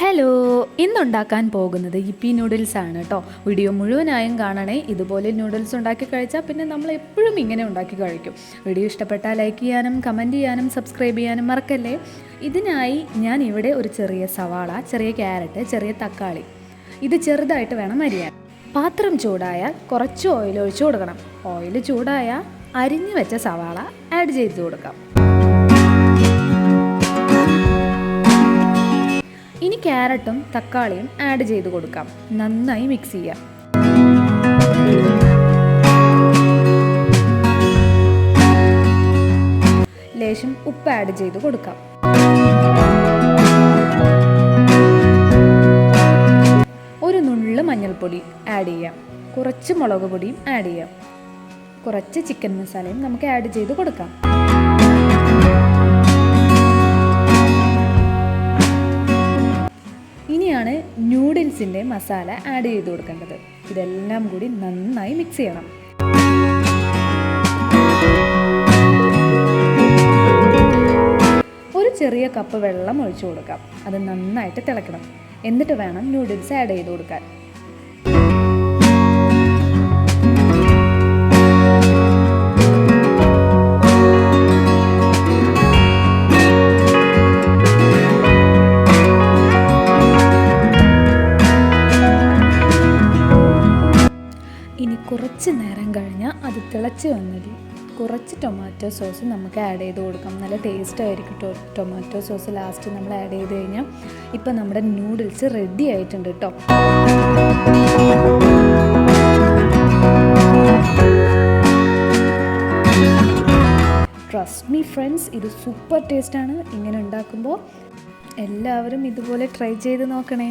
Hello ഇന്നുണ്ടാക്കാൻ പോകുന്നത് ഇപ്പി noodles ആണ് കേട്ടോ വീഡിയോ മുഴുവനായും കാണണേ. ഇതുപോലെ നൂഡിൽസ് ഉണ്ടാക്കി കഴിച്ചാൽ പിന്നെ നമ്മൾ എപ്പോഴും ഇങ്ങനെ ഉണ്ടാക്കി കഴിക്കും. വീഡിയോ ഇഷ്ടപ്പെട്ടാൽ ലൈക്ക് ചെയ്യാനും കമന്റ് ചെയ്യാനും സബ്സ്ക്രൈബ് ചെയ്യാനും മറക്കല്ലേ? ഇതിനായി ഞാൻ ഇവിടെ ഒരു ചെറിയ സവാള ചെറിയ ക്യാരറ്റ് ചെറിയ തക്കാളി ഇത് ചെറുതായിട്ട് വേണം അരിയാൻ. പാത്രം ചൂടായാൽ കുറച്ച് ഓയിൽ ഒഴിച്ചു കൊടുക്കണം. ഓയിൽ ചൂടായാൽ അരിഞ്ഞു വെച്ച സവാള ആഡ് ചെയ്ത് കൊടുക്കാം. ക്യാരറ്റും തക്കാളിയും ആഡ് ചെയ്ത് കൊടുക്കാം. നന്നായി മിക്സ് ചെയ്യാം. ലേശം ഉപ്പ് ആഡ് ചെയ്ത് കൊടുക്കാം. ഒരു നുള്ള് മഞ്ഞൾപ്പൊടി ആഡ് ചെയ്യാം. കുറച്ച് മുളക് പൊടിയും ആഡ് ചെയ്യാം. കുറച്ച് ചിക്കൻ മസാലയും നമുക്ക് ആഡ് ചെയ്ത് കൊടുക്കാം. ന്യൂഡിൽസിന്റെ മസാല ആഡ് ചെയ്ത് കൊടുക്കേണ്ടത്. ഇതെല്ലാം കൂടി നന്നായി മിക്സ് ചെയ്യണം. ഒരു ചെറിയ കപ്പ് വെള്ളം ഒഴിച്ചു കൊടുക്കാം. അത് നന്നായിട്ട് തിളക്കണം എന്നിട്ട് വേണം നൂഡിൽസ് ആഡ് ചെയ്ത് കൊടുക്കാൻ. ഇനി കുറച്ച് നേരം കഴിഞ്ഞാൽ അത് തിളച്ച് വന്നത്. കുറച്ച് ടൊമാറ്റോ സോസ് നമുക്ക് ആഡ് ചെയ്ത് കൊടുക്കാം. നല്ല ടേസ്റ്റ് ആയിരിക്കും ടൊമാറ്റോ സോസ് ലാസ്റ്റ് നമ്മൾ ആഡ് ചെയ്ത് കഴിഞ്ഞാൽ ഇപ്പം നമ്മുടെ നൂഡിൽസ് റെഡി ആയിട്ടുണ്ട് കേട്ടോ ട്രസ്റ്റ് മീ ഫ്രണ്ട്സ് ഇത് സൂപ്പർ ടേസ്റ്റാണ് ഇങ്ങനെ ഉണ്ടാക്കുമ്പോൾ എല്ലാവരും ഇതുപോലെ ട്രൈ ചെയ്ത് നോക്കണേ.